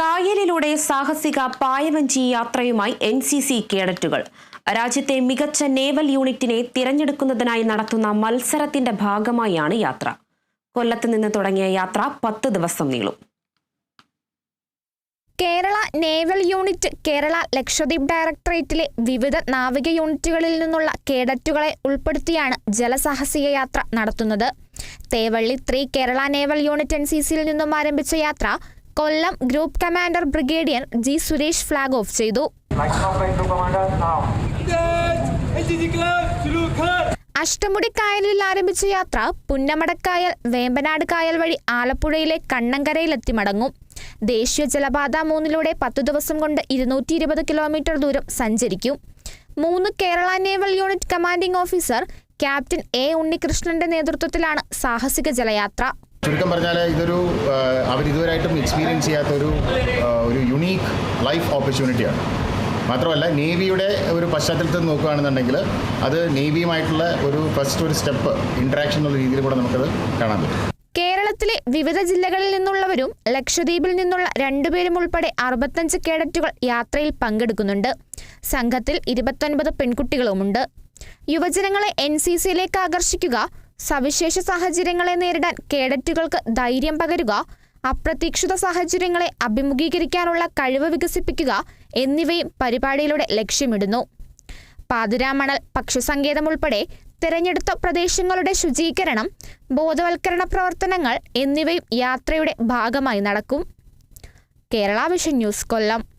കായലിലൂടെ സാഹസിക പായവഞ്ചി യാത്രയുമായി എൻ സി സി കേഡറ്റുകൾ. രാജ്യത്തെ മികച്ച നേവൽ യൂണിറ്റിനെ തിരഞ്ഞെടുക്കുന്നതിനായി നടത്തുന്ന മത്സരത്തിന്റെ ഭാഗമായാണ് യാത്ര. കൊല്ലത്ത് നിന്ന് തുടങ്ങിയ യാത്ര പത്ത് ദിവസം നീളും. കേരള നേവൽ യൂണിറ്റ് കേരള ലക്ഷദ്വീപ് ഡയറക്ടറേറ്റിലെ വിവിധ നാവിക യൂണിറ്റുകളിൽ നിന്നുള്ള കേഡറ്റുകളെ ഉൾപ്പെടുത്തിയാണ് ജലസാഹസിക യാത്ര നടത്തുന്നത്. Thevally three Kerala naval unit N C സിയിൽ നിന്നും ആരംഭിച്ച യാത്ര Kollam group commander brigadier G Suresh flag off ചെയ്തു! അഷ്ടമുടി കായലിൽ ആരംഭിച്ച യാത്ര പുന്നമടക്കായൽ വേമ്പനാട് കായൽ വഴി ആലപ്പുഴയിലെ കണ്ണങ്കരയിലെത്തി മടങ്ങും. ദേശീയ ജലപാത മൂന്നിലൂടെ പത്തു ദിവസം കൊണ്ട് ഇരുന്നൂറ്റി ഇരുപത് കിലോമീറ്റർ ദൂരം സഞ്ചരിക്കും. മൂന്ന് Kerala naval unit commanding officer captain A ഉണ്ണികൃഷ്ണന്റെ നേതൃത്വത്തിലാണ് സാഹസിക ജലയാത്ര. ചുരുക്കം പറഞ്ഞാൽ ഇതൊരു അവർ ഇതുവരെയായിട്ടും എക്സ്പീരിയൻസ് ചെയ്യാത്തൊരു ഒരു യുണീക്ക് ലൈഫ് ഓപ്പർച്യൂണിറ്റിയാണ് മാത്രമല്ല നേവിയുടെ ഒരു പശ്ചാത്തലത്തിൽ നോക്കുകയാണെന്നുണ്ടെങ്കിൽ അത് നേവിയുമായിട്ടുള്ള ഒരു ഫസ്റ്റ് ഒരു സ്റ്റെപ്പ് ഇൻട്രാക്ഷൻ എന്നുള്ള രീതിയിൽ കൂടെ നമുക്കത് കാണാൻ പറ്റും. കേരളത്തിലെ വിവിധ ജില്ലകളിൽ നിന്നുള്ളവരും ലക്ഷദ്വീപിൽ നിന്നുള്ള രണ്ടുപേരും ഉൾപ്പെടെ അറുപത്തഞ്ച് കേഡറ്റുകൾ യാത്രയിൽ പങ്കെടുക്കുന്നുണ്ട്. സംഘത്തിൽ ഇരുപത്തൊൻപത് പെൺകുട്ടികളുമുണ്ട്. യുവജനങ്ങളെ എൻ സി സിയിലേക്ക് ആകർഷിക്കുക സവിശേഷ സാഹചര്യങ്ങളെ നേരിടാൻ കേഡറ്റുകൾക്ക് ധൈര്യം പകരുക അപ്രതീക്ഷിത സാഹചര്യങ്ങളെ അഭിമുഖീകരിക്കാനുള്ള കഴിവ് വികസിപ്പിക്കുക എന്നിവയും പരിപാടിയിലൂടെ ലക്ഷ്യമിടുന്നു. പാതിരാമണൽ പക്ഷിസങ്കേതം ഉൾപ്പെടെ തിരഞ്ഞെടുത്ത പ്രദേശങ്ങളുടെ ശുചീകരണം ബോധവൽക്കരണ പ്രവർത്തനങ്ങൾ എന്നിവയും യാത്രയുടെ ഭാഗമായി നടക്കും. Kerala vision news Kollam.